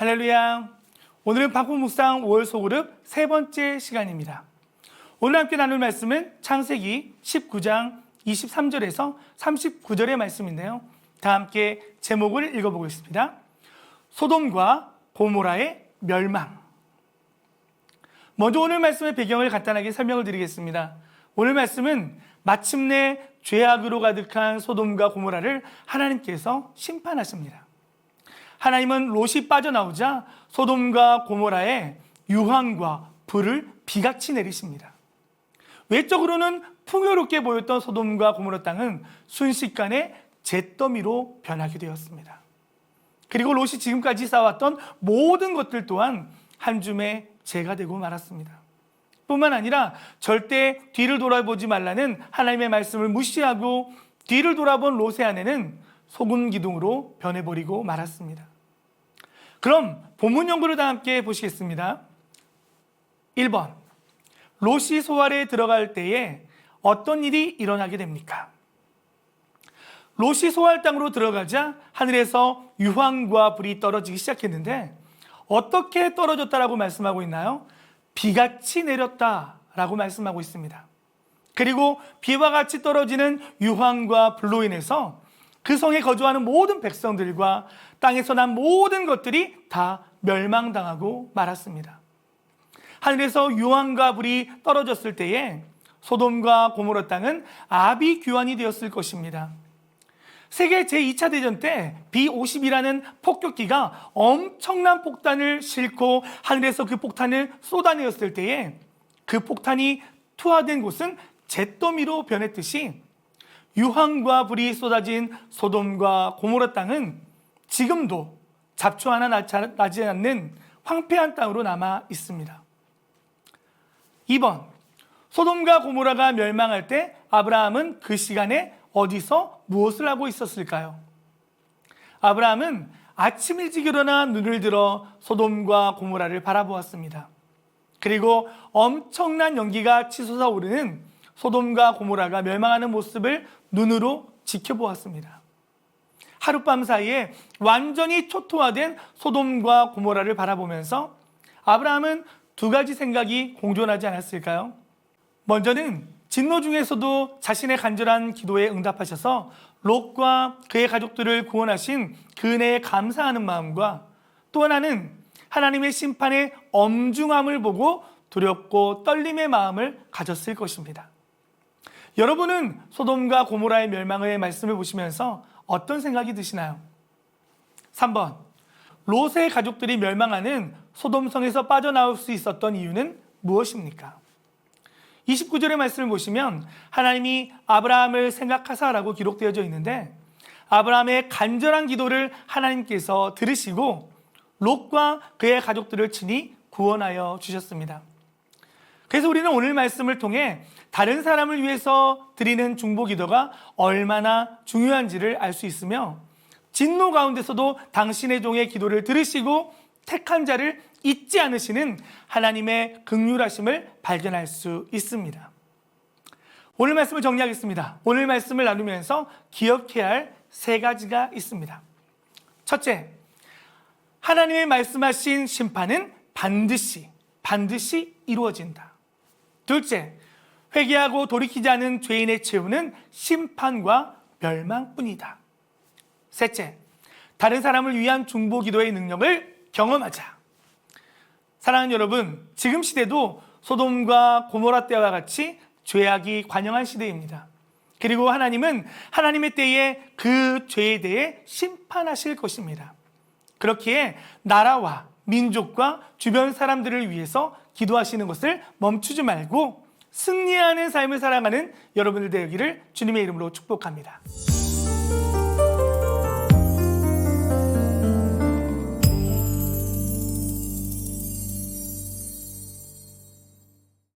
할렐루야. 오늘은 방풍 묵상 5월 소그룹 세 번째 시간입니다. 오늘 함께 나눌 말씀은 창세기 19장 23절에서 39절의 말씀인데요. 다 함께 제목을 읽어보겠습니다. 소돔과 고모라의 멸망. 먼저 오늘 말씀의 배경을 간단하게 설명을 드리겠습니다. 오늘 말씀은 마침내 죄악으로 가득한 소돔과 고모라를 하나님께서 심판하십니다. 하나님은 롯이 빠져나오자 소돔과 고모라에 유황과 불을 비같이 내리십니다. 외적으로는 풍요롭게 보였던 소돔과 고모라 땅은 순식간에 잿더미로 변하게 되었습니다. 그리고 롯이 지금까지 쌓아왔던 모든 것들 또한 한 줌의 재가 되고 말았습니다. 뿐만 아니라 절대 뒤를 돌아보지 말라는 하나님의 말씀을 무시하고 뒤를 돌아본 롯의 아내는 소금 기둥으로 변해버리고 말았습니다. 그럼 본문 연구를 다 함께 보시겠습니다. 1번. 롯이 소알에 들어갈 때에 어떤 일이 일어나게 됩니까? 롯이 소알 땅으로 들어가자 하늘에서 유황과 불이 떨어지기 시작했는데 어떻게 떨어졌다라고 말씀하고 있나요? 비같이 내렸다라고 말씀하고 있습니다. 그리고 비와 같이 떨어지는 유황과 불로 인해서 그 성에 거주하는 모든 백성들과 땅에서 난 모든 것들이 다 멸망당하고 말았습니다. 하늘에서 유황과 불이 떨어졌을 때에 소돔과 고모라 땅은 아비 규환이 되었을 것입니다. 세계 제2차 대전 때 B-50이라는 폭격기가 엄청난 폭탄을 싣고 하늘에서 그 폭탄을 쏟아내었을 때에 그 폭탄이 투하된 곳은 잿더미로 변했듯이 유황과 불이 쏟아진 소돔과 고모라 땅은 지금도 잡초 하나 나지 않는 황폐한 땅으로 남아 있습니다. 2번 소돔과 고모라가 멸망할 때 아브라함은 그 시간에 어디서 무엇을 하고 있었을까요? 아브라함은 아침 일찍 일어나 눈을 들어 소돔과 고모라를 바라보았습니다. 그리고 엄청난 연기가 치솟아 오르는 소돔과 고모라가 멸망하는 모습을 눈으로 지켜보았습니다. 하룻밤 사이에 완전히 초토화된 소돔과 고모라를 바라보면서 아브라함은 두 가지 생각이 공존하지 않았을까요? 먼저는 진노 중에서도 자신의 간절한 기도에 응답하셔서 롯과 그의 가족들을 구원하신 그 은혜에 감사하는 마음과 또 하나는 하나님의 심판의 엄중함을 보고 두렵고 떨림의 마음을 가졌을 것입니다. 여러분은 소돔과 고모라의 멸망의 말씀을 보시면서 어떤 생각이 드시나요? 3번. 롯의 가족들이 멸망하는 소돔성에서 빠져나올 수 있었던 이유는 무엇입니까? 29절의 말씀을 보시면 하나님이 아브라함을 생각하사라고 기록되어져 있는데 아브라함의 간절한 기도를 하나님께서 들으시고 롯과 그의 가족들을 친히 구원하여 주셨습니다. 그래서 우리는 오늘 말씀을 통해 다른 사람을 위해서 드리는 중보 기도가 얼마나 중요한지를 알 수 있으며 진노 가운데서도 당신의 종의 기도를 들으시고 택한 자를 잊지 않으시는 하나님의 극률하심을 발견할 수 있습니다. 오늘 말씀을 정리하겠습니다. 오늘 말씀을 나누면서 기억해야 할 세 가지가 있습니다. 첫째, 하나님의 말씀하신 심판은 반드시, 반드시 이루어진다. 둘째, 회개하고 돌이키지 않은 죄인의 최후는 심판과 멸망뿐이다. 셋째, 다른 사람을 위한 중보 기도의 능력을 경험하자. 사랑하는 여러분, 지금 시대도 소돔과 고모라 때와 같이 죄악이 관영한 시대입니다. 그리고 하나님은 하나님의 때에 그 죄에 대해 심판하실 것입니다. 그렇기에 나라와 민족과 주변 사람들을 위해서 기도하시는 것을 멈추지 말고 승리하는 삶을 살아가는 여러분들 되기를 주님의 이름으로 축복합니다.